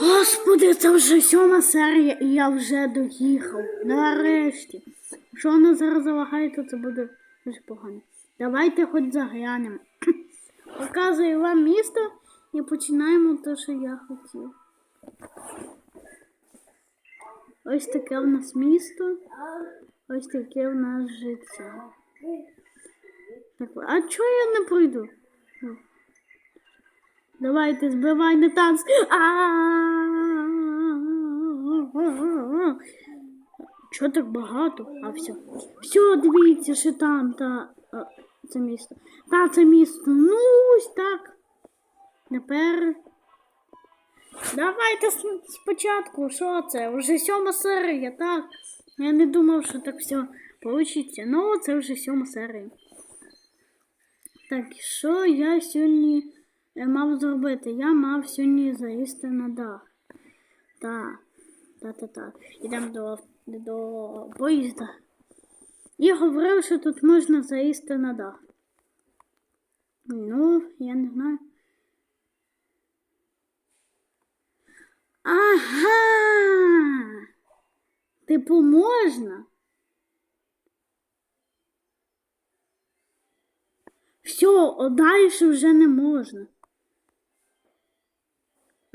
Господи, це вже сьома серія, і я вже доїхав. Нарешті. Якщо воно зараз залагає, то це буде дуже погано. Давайте хоч заглянемо. Показую вам місто і починаємо те, що я хотів. Ось таке в нас місто. Ось таке в нас життя. Так, а чого я не пройду? Давайте збивай на танц. Чого так багато? А все. Все, дивіться, що там та а, це місто. Та це місто. Ну ось так. Тепер. Давайте спочатку, що це? Вже сьома серія, так? Я не думав, що так все вийде. Ну, це вже сьома серія. Так, що я сьогодні мав зробити? Я мав сьогодні залізти на дах. Так, так, так, так. Ідемо до, до поїзда. І говорив, що тут можна залізти на дах. Ну, я не знаю. Ага. Типу можна? Все, далі вже не можна.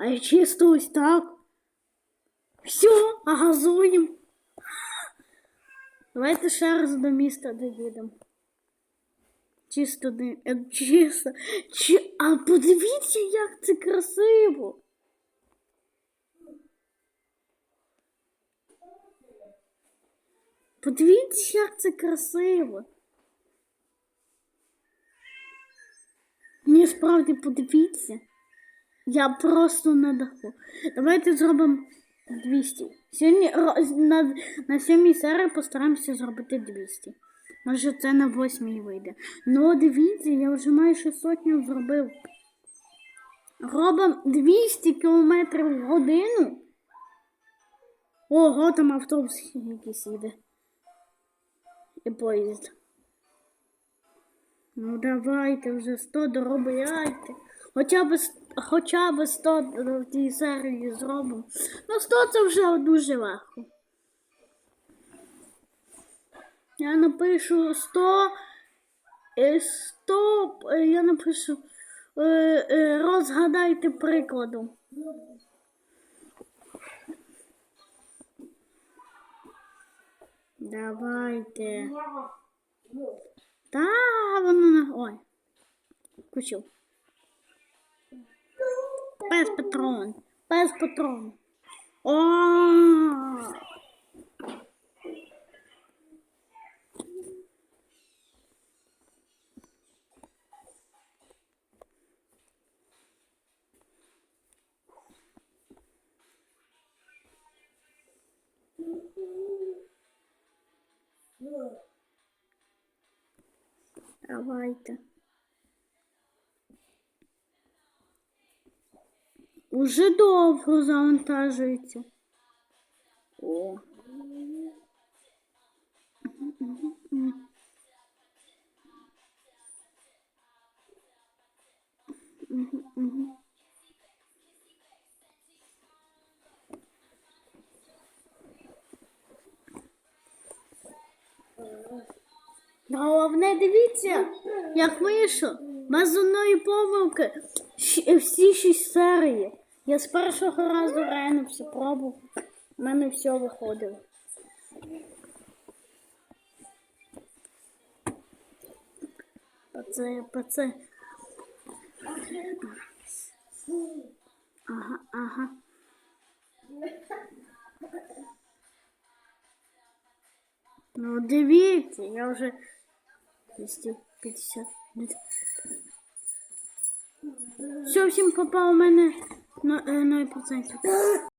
А чисто ось так. Все, а. Давайте ще раз до міста доїдемо. Чисто до... е, чисто. Чи... А подивіться, як це красиво. Подивіться, як це красиво. Ні, справді подивіться. Я просто на даху. Давайте зробимо 200. Сьогодні на, на сьомій серії постараємося зробити 200. Може це на восьмій вийде. Ну, дивіться, я вже майже сотню зробив. Робимо 200 км в годину. Ого, там автобус якийсь їде. І поїзд. Ну давайте вже 100 доробляйте. Хоча б, с- хоча б 100 в тій серії зробимо. Ну 100 це вже дуже легко. Я напишу 100. е, 100, е, я напишу. е, е, Розгадайте прикладом. Давайте. Та воно на. Ой. Кучу. Пес патрон. Пес патрон. О! Давайте. Уже довго завантажується. О. Головне, дивіться, як вийшло. Без одної помилки. Всі шість серії. Я з першого разу реально все пробував. У мене все виходило. Паце, паце. Ага, ага. Ну, дивіться, я вже 250. Все, всім попав у мене на 0%.